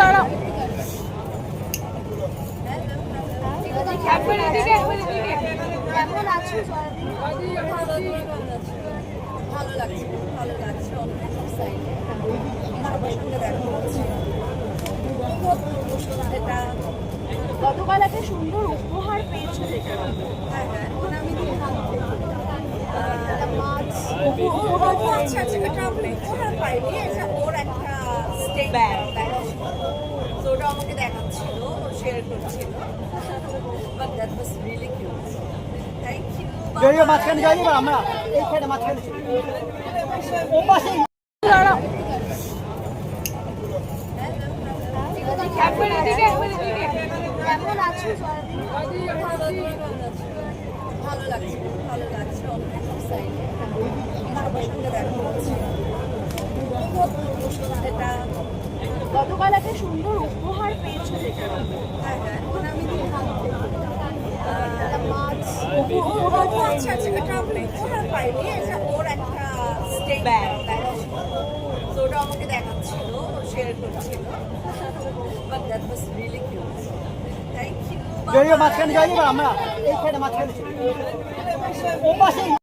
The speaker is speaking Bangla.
দাঁড়াও। কেমন আছো? ভালো লাগছে ভালো লাগছে গতকাল একটা সুন্দর উপহার পেয়েছ যেটা হ্যাঁ হ্যাঁ আমি দিলাম। মাছ আচ্ছা আচ্ছা এটা ওরা পাইনি এটা ওর একটা ব্যাগ। আমাকে দেখাচ্ছিল শেয়ার করছিল। But that was really cute thank you জড়িয়ে মাঝখানে যাই এবার আমরা এইখানে মাঝখানে ও পাশে কেমন আছো ভালো লাগছে ভালো লাগছে অনেক এক্সাইটেড দেখা এটা গতকাল একটা সুন্দর উপহার পেয়েছ যেটা হ্যাঁ হ্যাঁ আমি মাছ আচ্ছা আচ্ছা এটা ওরা পাইনি ওর একটা স্টেক তো ওটা আমাকে দেখাচ্ছিল শেয়ার করছিল but that was really thank you